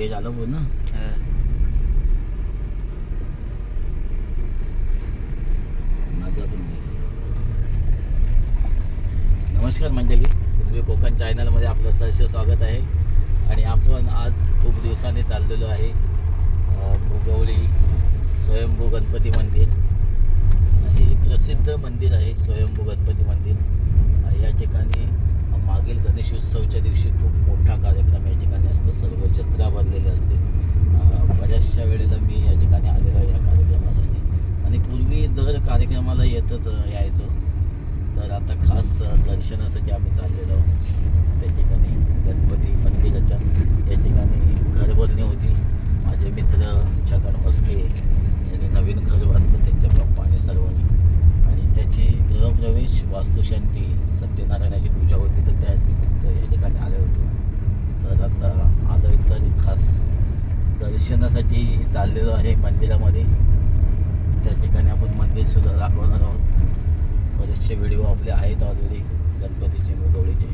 ना माझं पण घे. नमस्कार मंडळी पूर्वी कोकण चॅनलमध्ये आपलं सहर्ष स्वागत आहे आणि आपण आज खूप दिवसांनी चाललेलो आहे अं, मुगवली स्वयंभू गणपती मंदिर हे प्रसिद्ध मंदिर आहे स्वयंभू गणपती मंदिर या ठिकाणी मागील गणेश उत्सवच्या दिवशी खूप मोठा कार्यक्रम या ठिकाणी असतो. सर्व जत्रा भरलेली असते. बऱ्याचशा वेळेला मी या ठिकाणी आलेलो आहे या कार्यक्रमासाठी. आणि पूर्वी दर कार्यक्रमाला येतच यायचो. तर आता खास दर्शनासाठी आम्ही चाललेलो आहोत. त्या ठिकाणी. वास्तुशांती सत्यनारायणाची पूजा होती तर त्या निमित्त या ठिकाणी आलो होतो. तर आता आलो तर खास दर्शनासाठी चाललेलो आहे मंदिरामध्ये. त्या ठिकाणी आपण मंदिरसुद्धा दाखवणार आहोत. बरेचसे व्हिडिओ आपले आहेत ऑलरेडी गणपतीचे मुगवळीचे.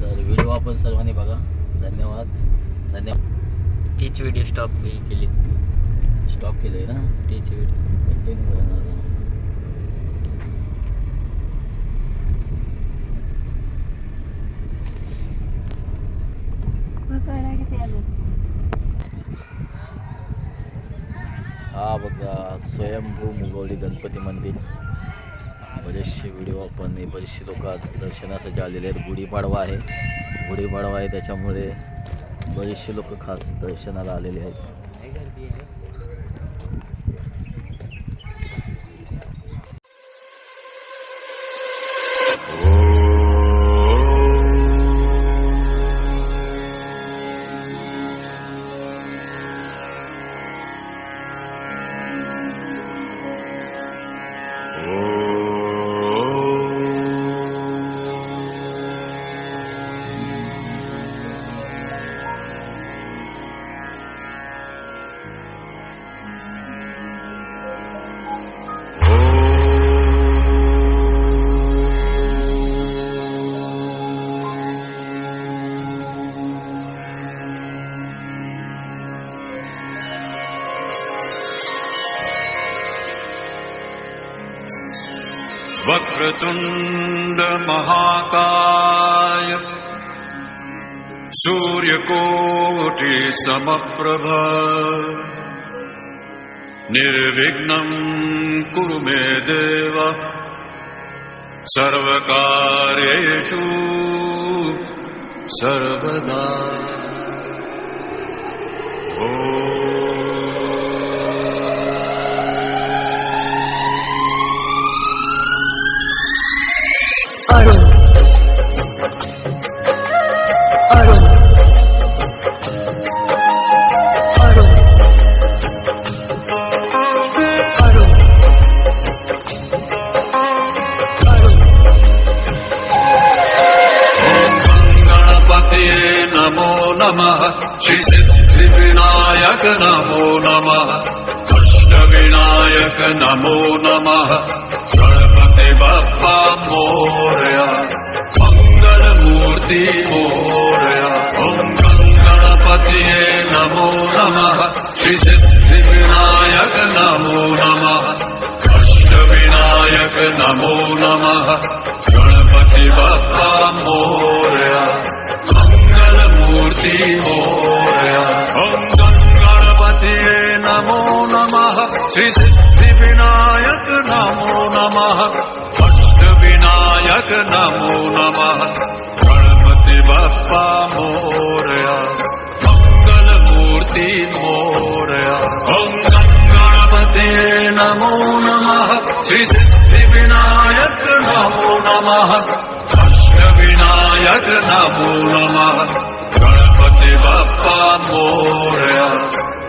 तर व्हिडिओ आपण सर्वांनी बघा. धन्यवाद. धन्यवाद तीच व्हिडिओ स्टॉप केली. स्टॉप केले ना? तीच व्हिडिओ कंटिन्यू हा बघा स्वयंभू मुगवली गणपती मंदिर. बरेचसे व्हिडिओ आपण हे बरेचसे लोक आज दर्शनासाठी आलेले आहेत. गुढीपाडवा आहे. गुढीपाडवा आहे त्याच्यामुळे बरेचसे लोक खास दर्शनाला आलेले आहेत. वक्रतुण्डमहाकाय सूर्यकोटिसमप्रभ। निर्विघ्नम् कुरु मे देव। सर्वकार्येषु सर्वदा नमो नमः श्रीसिद्धिविनायक नमो नमः अष्टविनायक नमो नमः गणपति बाप्पा मोरया मङ्गलमूर्ति मोरया ॐ गणपतये नमो नमः श्रीसिद्धिविनायक नमो नमः अष्टविनायक नमो नमः गणपति बाप्पा मोरया ગણપતિ ગણપતિ નમો નમ શ્રી સિદ્ધિ વિનાયક નમો નમ અષ્ટ વિનાયક નમો નમ ગણપતિ બાપા મોર્યા મંગલ મૂર્તિ મોર્યા ઓમ ગણપતિ નમો નમ શ્રી સિદ્ધિ વિનાયક નમો નમ અષ્ટ વિનાયક નમો નમ Viva Pamorea.